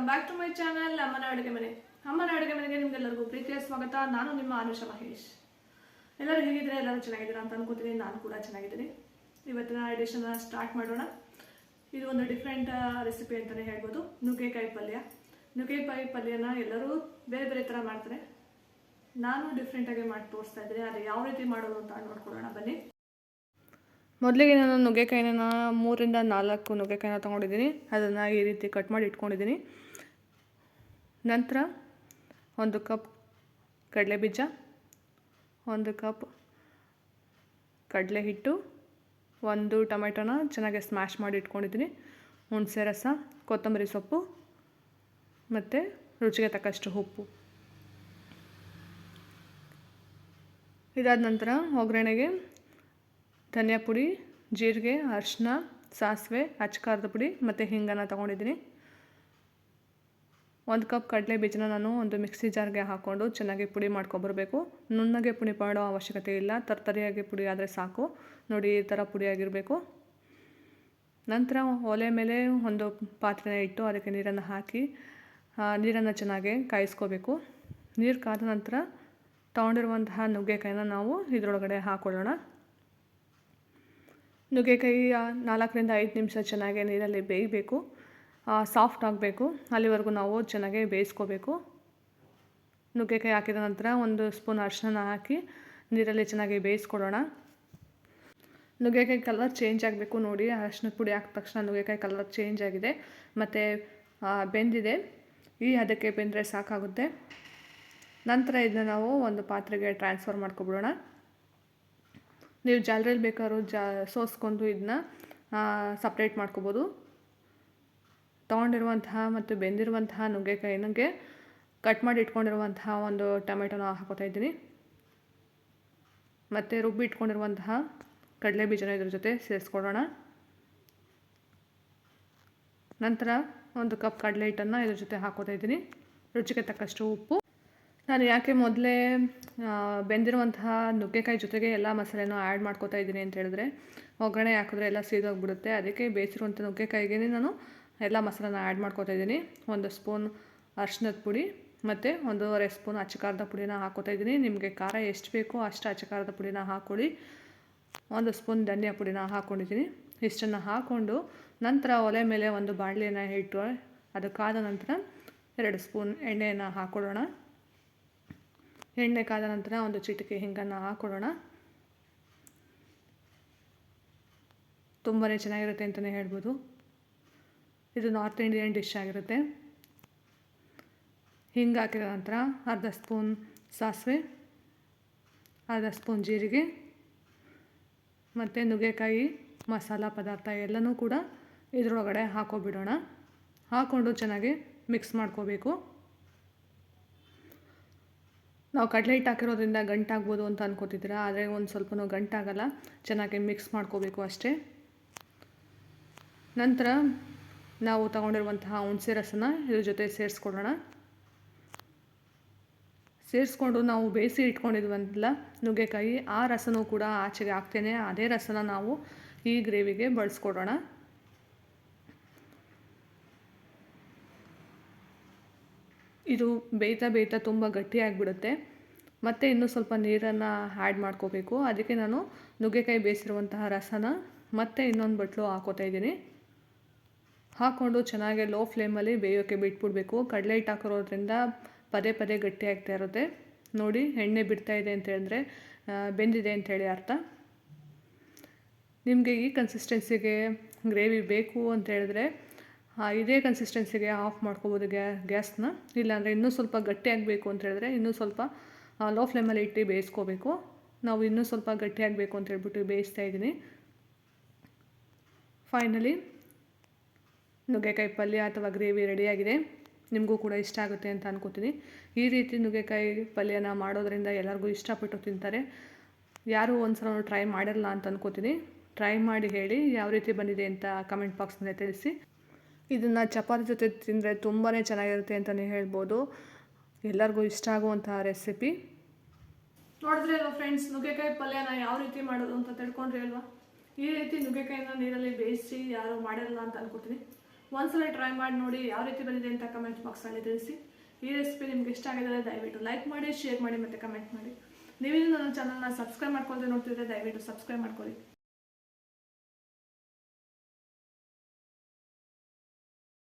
Welcome back to my channel ಅಮ್ಮನ ಅಡುಗೆ ಮನೆ ಅಮ್ಮನ ಅಡುಗೆ ಮನೆಗೆ ನಿಮ್ಗೆಲ್ಲರಿಗೂ ಪ್ರೀತಿಯ ಸ್ವಾಗತ. ನಾನು ನಿಮ್ಮ ಅನುಷ ಮಹೇಶ್. ಎಲ್ಲರೂ ಹೇಗಿದ್ರೆ ಎಲ್ಲರೂ ಚೆನ್ನಾಗಿದ್ದೀರಾ ಅಂತ ಅನ್ಕೋತೀನಿ. ನಾನು ಕೂಡ ಚೆನ್ನಾಗಿದ್ದೀನಿ. ಇವತ್ತಿನ ಎಡಿಷನ್ ಸ್ಟಾರ್ಟ್ ಮಾಡೋಣ. ಇದು ಒಂದು ಡಿಫ್ರೆಂಟ್ ರೆಸಿಪಿ ಅಂತಲೇ ಹೇಳ್ಬೋದು. ನುಗ್ಗೆಕಾಯಿ ಪಲ್ಯ. ನುಗ್ಗೆಕಾಯಿ ಪಲ್ಯನ ಎಲ್ಲರೂ ಬೇರೆ ಬೇರೆ ಥರ ಮಾಡ್ತಾರೆ. ನಾನು ಡಿಫ್ರೆಂಟಾಗಿ ಮಾಡಿ ತೋರಿಸ್ತಾ ಇದ್ದೀನಿ. ಅದು ಯಾವ ರೀತಿ ಮಾಡೋದು ಅಂತ ನೋಡ್ಕೊಳ್ಳೋಣ. ಬನ್ನಿ. ಮೊದಲಿಗೆ ನಾನು ನುಗ್ಗೆಕಾಯಿನ ಮೂರಿಂದ ನಾಲ್ಕು ನುಗ್ಗೆಕಾಯಿನ ತೊಗೊಂಡಿದ್ದೀನಿ. ಅದನ್ನು ಈ ರೀತಿ ಕಟ್ ಮಾಡಿ ಇಟ್ಕೊಂಡಿದ್ದೀನಿ. ನಂತರ ಒಂದು ಕಪ್ ಕಡಲೆ ಬೀಜ ಒಂದು ಕಪ್ ಕಡಲೆ ಹಿಟ್ಟು ಒಂದು ಟೊಮೆಟೊನ ಚೆನ್ನಾಗಿ ಸ್ಮ್ಯಾಶ್ ಮಾಡಿ ಇಟ್ಕೊಂಡಿದ್ದೀನಿ. ಹುಣಸೆ ರಸ, ಕೊತ್ತಂಬರಿ ಸೊಪ್ಪು ಮತ್ತು ರುಚಿಗೆ ತಕ್ಕಷ್ಟು ಉಪ್ಪು. ಇದಾದ ನಂತರ ಒಗ್ಗರಣೆಗೆ ಧನಿಯಾ ಪುಡಿ, ಜೀರಿಗೆ, ಅರಿಶಿನ, ಸಾಸಿವೆ ಅಚ್ಚಕಾರದ ಪುಡಿ ಮತ್ತು ಹಿಂಗನ್ನು ತೊಗೊಂಡಿದ್ದೀನಿ. ಒಂದು ಕಪ್ ಕಡಲೆ ಬೀಜನ ನಾನು ಒಂದು ಮಿಕ್ಸಿ ಜಾರ್ಗೆ ಹಾಕ್ಕೊಂಡು ಚೆನ್ನಾಗಿ ಪುಡಿ ಮಾಡ್ಕೊಬರಬೇಕು. ನುಣ್ಣಗೆ ಪುಡಿ ಮಾಡೋ ಅವಶ್ಯಕತೆ ಇಲ್ಲ. ತರ್ತರಿಯಾಗಿ ಪುಡಿ ಆದರೆ ಸಾಕು. ನೋಡಿ, ಈ ಥರ ಪುಡಿಯಾಗಿರಬೇಕು ನಂತರ ಒಲೆ ಮೇಲೆ ಒಂದು ಪಾತ್ರೆನ ಇಟ್ಟು ಅದಕ್ಕೆ ನೀರನ್ನು ಹಾಕಿ ನೀರನ್ನು ಚೆನ್ನಾಗಿ ಕಾಯಿಸ್ಕೋಬೇಕು. ನೀರು ಕಾದ ನಂತರ ತೊಗೊಂಡಿರುವಂತಹ ನುಗ್ಗೆಕಾಯಿನ ನಾವು ಇದರೊಳಗಡೆ ಹಾಕ್ಕೊಳ್ಳೋಣ ನುಗ್ಗೆಕಾಯಿ ನಾಲ್ಕರಿಂದ ಐದು ನಿಮಿಷ ಚೆನ್ನಾಗಿ ನೀರಲ್ಲಿ ಬೇಯಬೇಕು. ಸಾಫ್ಟ್ ಆಗಬೇಕು. ಅಲ್ಲಿವರೆಗೂ ನಾವು ಚೆನ್ನಾಗಿ ಬೇಯಿಸ್ಕೋಬೇಕು. ನುಗ್ಗೆಕಾಯಿ ಹಾಕಿದ ನಂತರ ಒಂದು ಸ್ಪೂನ್ ಅರಿಶಿನ ಹಾಕಿ ನೀರಲ್ಲಿ ಚೆನ್ನಾಗಿ ಬೇಯಿಸ್ಕೊಡೋಣ. ನುಗ್ಗೆಕಾಯಿ ಕಲರ್ ಚೇಂಜ್ ಆಗಬೇಕು ನೋಡಿ. ಅರಿಶಿನ ಪುಡಿ ಹಾಕಿದ ತಕ್ಷಣ ನುಗ್ಗೆಕಾಯಿ ಕಲರ್ ಚೇಂಜ್ ಆಗಿದೆ. ಮತ್ತು ಬೆಂದಿದೆ. ಈ ಅದಕ್ಕೆ ಬೆಂದರೆ ಸಾಕಾಗುತ್ತೆ. ನಂತರ ಇದನ್ನ ನಾವು ಒಂದು ಪಾತ್ರೆಗೆ ಟ್ರಾನ್ಸ್ಫರ್ ಮಾಡ್ಕೊಬಿಡೋಣ. ನೀವು ಜಾಲ್ರಲ್ಲಿ ಬೇಕಾದ್ರೂ ಜಾ, ಸೋಸ್ಕೊಂಡು ಇದನ್ನ ಸಪ್ರೇಟ್ ಮಾಡ್ಕೋಬೋದು. ತೊಗೊಂಡಿರುವಂತಹ ಮತ್ತು ಬೆಂದಿರುವಂತಹ ನುಗ್ಗೆಕಾಯಿನಾಗೆ ಕಟ್ ಮಾಡಿ ಇಟ್ಕೊಂಡಿರುವಂತಹ ಒಂದು ಟೊಮೆಟೊನ ಹಾಕೋತಾ ಇದ್ದೀನಿ. ಮತ್ತು ರುಬ್ಬಿ ಇಟ್ಕೊಂಡಿರುವಂತಹ ಕಡಲೆ ಬೀಜನ ಇದ್ರ ಜೊತೆ ಸೇರಿಸ್ಕೊಡೋಣ. ನಂತರ ಒಂದು ಕಪ್ ಕಡಲೆ ಹಿಟ್ಟನ್ನು ಇದ್ರ ಜೊತೆ ಹಾಕೋತಾ ಇದ್ದೀನಿ. ರುಚಿಗೆ ತಕ್ಕಷ್ಟು ಉಪ್ಪು. ನಾನು ಯಾಕೆ ಮೊದಲೇ ಬೆಂದಿರುವಂತಹ ನುಗ್ಗೆಕಾಯಿ ಜೊತೆಗೆ ಎಲ್ಲ ಮಸಾಲೆನೂ ಆ್ಯಡ್ ಮಾಡ್ಕೋತಾ ಇದ್ದೀನಿ ಅಂತ ಹೇಳಿದ್ರೆ ಒಗ್ಗರಣೆ ಹಾಕಿದ್ರೆ ಎಲ್ಲ ಸೀದೋಗಿಬಿಡುತ್ತೆ. ಅದಕ್ಕೆ ಬೇಯಿಸಿರುವಂಥ ನುಗ್ಗೆಕಾಯಿಗೆ ನಾನು ಎಲ್ಲ ಮಸಾಲೆನ ಆ್ಯಡ್ ಮಾಡ್ಕೋತಾ ಇದ್ದೀನಿ. ಒಂದು ಸ್ಪೂನ್ ಅರ್ಶಿನದ ಪುಡಿ ಮತ್ತು ಒಂದೂವರೆ ಸ್ಪೂನ್ ಅಚ್ಚಕಾರದ ಪುಡಿನ ಹಾಕೋತಾ ಇದ್ದೀನಿ. ನಿಮಗೆ ಖಾರ ಎಷ್ಟು ಬೇಕೋ ಅಷ್ಟು ಅಚ್ಚಕಾರದ ಪುಡಿನ ಹಾಕ್ಕೊಳ್ಳಿ ಒಂದು ಸ್ಪೂನ್ ಧನಿಯಾ ಪುಡಿನ ಹಾಕ್ಕೊಂಡಿದ್ದೀನಿ ಇಷ್ಟನ್ನು ಹಾಕ್ಕೊಂಡು ನಂತರ ಒಲೆ ಮೇಲೆ ಒಂದು ಬಾಣಲಿಯನ್ನು ಇಟ್ಟು ಅದು ಕಾದ ನಂತರ ಎರಡು ಸ್ಪೂನ್ ಎಣ್ಣೆಯನ್ನು ಹಾಕ್ಕೊಡೋಣ ಎಣ್ಣೆ ಕಾದ ನಂತರ ಒಂದು ಚಿಟಿಕೆ ಹಿಂಗನ್ನು ಹಾಕ್ಕೊಳ್ಳೋಣ ತುಂಬಾ ಚೆನ್ನಾಗಿರುತ್ತೆ ಅಂತಲೇ ಹೇಳ್ಬೋದು. ಇದು ನಾರ್ತ್ ಇಂಡಿಯನ್ ಡಿಶ್ ಆಗಿರುತ್ತೆ. ಹಿಂಗೆ ಹಾಕಿದ ನಂತರ ಅರ್ಧ ಸ್ಪೂನ್ ಸಾಸಿವೆ, ಅರ್ಧ ಸ್ಪೂನ್ ಜೀರಿಗೆ, ಮತ್ತು ನುಗ್ಗೆಕಾಯಿ, ಮಸಾಲ ಪದಾರ್ಥ ಎಲ್ಲನೂ ಕೂಡ ಇದರೊಳಗಡೆ ಹಾಕೋಬಿಡೋಣ. ಹಾಕ್ಕೊಂಡು ಚೆನ್ನಾಗಿ ಮಿಕ್ಸ್ ಮಾಡ್ಕೋಬೇಕು. ನಾವು ಕಡಲೆ ಹಿಟ್ಟು ಹಾಕಿರೋದ್ರಿಂದ ಗಂಟಾಗ್ಬೋದು ಅಂತ ಅನ್ಕೋತಿದ್ದೀರಾ? ಆದರೆ ಒಂದು ಸ್ವಲ್ಪ ಗಂಟಾಗಲ್ಲ, ಚೆನ್ನಾಗಿ ಮಿಕ್ಸ್ ಮಾಡ್ಕೋಬೇಕು ಅಷ್ಟೇ. ನಂತರ ನಾವು ತಗೊಂಡಿರುವಂತಹ ಹುಣಸೆ ರಸನ ಇದ್ರ ಜೊತೆ ಸೇರಿಸ್ಕೊಳ್ಳೋಣ. ಸೇರಿಸ್ಕೊಂಡು ನಾವು ಬೇಯಿಸಿ ಇಟ್ಕೊಂಡಿದ್ವಂತಲ್ಲ ನುಗ್ಗೆಕಾಯಿ, ಆ ರಸನೂ ಕೂಡ ಆಚೆಗೆ ಹಾಕ್ತೇನೆ. ಅದೇ ರಸನ ನಾವು ಈ ಗ್ರೇವಿಗೆ ಬಳಸ್ಕೊಡೋಣ. ಇದು ಬೇಯ್ತಾ ಬೇಯ್ತಾ ತುಂಬ ಗಟ್ಟಿಯಾಗಿಬಿಡುತ್ತೆ ಮತ್ತು ಇನ್ನೂ ಸ್ವಲ್ಪ ನೀರನ್ನು ಆ್ಯಡ್ ಮಾಡ್ಕೋಬೇಕು. ಅದಕ್ಕೆ ನಾನು ನುಗ್ಗೆಕಾಯಿ ಬೇಯಿಸಿರುವಂತಹ ರಸನ ಮತ್ತೆ ಇನ್ನೊಂದು ಬಟ್ಲು ಹಾಕೋತಾ ಇದ್ದೀನಿ. ಹಾಕ್ಕೊಂಡು ಚೆನ್ನಾಗಿ ಲೋ ಫ್ಲೇಮಲ್ಲಿ ಬೇಯೋಕ್ಕೆ ಬಿಟ್ಬಿಡ್ಬೇಕು. ಕಡಲೆ ಹಿಟ್ಟು ಹಾಕಿರೋದ್ರಿಂದ ಪದೇ ಪದೇ ಗಟ್ಟಿ ಆಗ್ತಾ ಇರುತ್ತೆ. ನೋಡಿ, ಎಣ್ಣೆ ಬಿಡ್ತಾ ಇದೆ ಅಂತ ಹೇಳಿದ್ರೆ ಬೆಂದಿದೆ ಅಂತೇಳಿ ಅರ್ಥ. ನಿಮಗೆ ಈ ಕನ್ಸಿಸ್ಟೆನ್ಸಿಗೆ ಗ್ರೇವಿ ಬೇಕು ಅಂತ ಹೇಳಿದ್ರೆ ಇದೇ ಕನ್ಸಿಸ್ಟೆನ್ಸಿಗೆ ಆಫ್ ಮಾಡ್ಕೋಬೋದು ಗ್ಯಾ, ಗ್ಯಾಸ್ನ. ಇಲ್ಲಾಂದರೆ ಇನ್ನೂ ಸ್ವಲ್ಪ ಗಟ್ಟಿ ಆಗಬೇಕು ಅಂತ ಹೇಳಿದ್ರೆ, ಇನ್ನೂ ಸ್ವಲ್ಪ ಲೋ ಫ್ಲೇಮಲ್ಲಿ ಇಟ್ಟು ಬೇಯಿಸ್ಕೋಬೇಕು. ನಾವು ಇನ್ನೂ ಸ್ವಲ್ಪ ಗಟ್ಟಿಯಾಗಬೇಕು ಅಂತ ಹೇಳ್ಬಿಟ್ಟು ಬೇಯಿಸ್ತಾ ಇದ್ದೀನಿ. ಫೈನಲಿ ನುಗ್ಗೆಕಾಯಿ ಪಲ್ಯ ಅಥವಾ ಗ್ರೇವಿ ರೆಡಿಯಾಗಿದೆ. ನಿಮಗೂ ಕೂಡ ಇಷ್ಟ ಆಗುತ್ತೆ ಅಂತ ಅನ್ಕೋತೀನಿ. ಈ ರೀತಿ ನುಗ್ಗೆಕಾಯಿ ಪಲ್ಯನ ಮಾಡೋದ್ರಿಂದ ಎಲ್ಲರಿಗೂ ಇಷ್ಟಪಟ್ಟು ತಿಂತಾರೆ. ಯಾರೂ ಒಂದು ಸಲ ಟ್ರೈ ಮಾಡಿರಲ್ಲ ಅಂತ ಅನ್ಕೋತೀನಿ. ಟ್ರೈ ಮಾಡಿ ಹೇಳಿ ಯಾವ ರೀತಿ ಬಂದಿದೆ ಅಂತ ಕಮೆಂಟ್ ಬಾಕ್ಸ್ನಲ್ಲಿ ತಿಳಿಸಿ. ಇದನ್ನು ಚಪಾತಿ ಜೊತೆ ತಿಂದರೆ ತುಂಬಾ ಚೆನ್ನಾಗಿರುತ್ತೆ ಅಂತಲೇ ಹೇಳ್ಬೋದು. ಎಲ್ಲರಿಗೂ ಇಷ್ಟ ಆಗುವಂತಹ ರೆಸಿಪಿ. ನೋಡಿದ್ರೆ ಅಲ್ವಾ ಫ್ರೆಂಡ್ಸ್, ನುಗ್ಗೆಕಾಯಿ ಪಲ್ಯನ ಯಾವ ರೀತಿ ಮಾಡೋದು ಅಂತ ತಿಳ್ಕೊಂಡ್ರಿ ಅಲ್ವಾ? ಈ ರೀತಿ ನುಗ್ಗೆಕಾಯಿನ ನೀರಲ್ಲಿ ಬೇಯಿಸಿ ಯಾರು ಮಾಡಿರಲ್ಲ ಅಂತ ಅನ್ಕೋತೀನಿ. ಒಂದ್ಸಲ ಟ್ರೈ ಮಾಡಿ ನೋಡಿ ಯಾವ ರೀತಿ ಬಂದಿದೆ ಅಂತ ಕಮೆಂಟ್ ಬಾಕ್ಸಲ್ಲಿ ತಿಳಿಸಿ. ಈ ರೆಸಿಪಿ ನಿಮ್ಗೆ ಇಷ್ಟ ಆಗಿದ್ರೆ ದಯವಿಟ್ಟು ಲೈಕ್ ಮಾಡಿ ಶೇರ್ ಮಾಡಿ ಮತ್ತು ಕಮೆಂಟ್ ಮಾಡಿ. ನೀವಿನ್ನೂ ನನ್ನ ಚಾನಲ್ನ ಸಬ್ಸ್ಕ್ರೈಬ್ ಮಾಡ್ಕೊಳ್ದೆ ನೋಡ್ತಿದ್ರೆ ದಯವಿಟ್ಟು ಸಬ್ಸ್ಕ್ರೈಬ್ ಮಾಡ್ಕೊಳ್ಳಿ.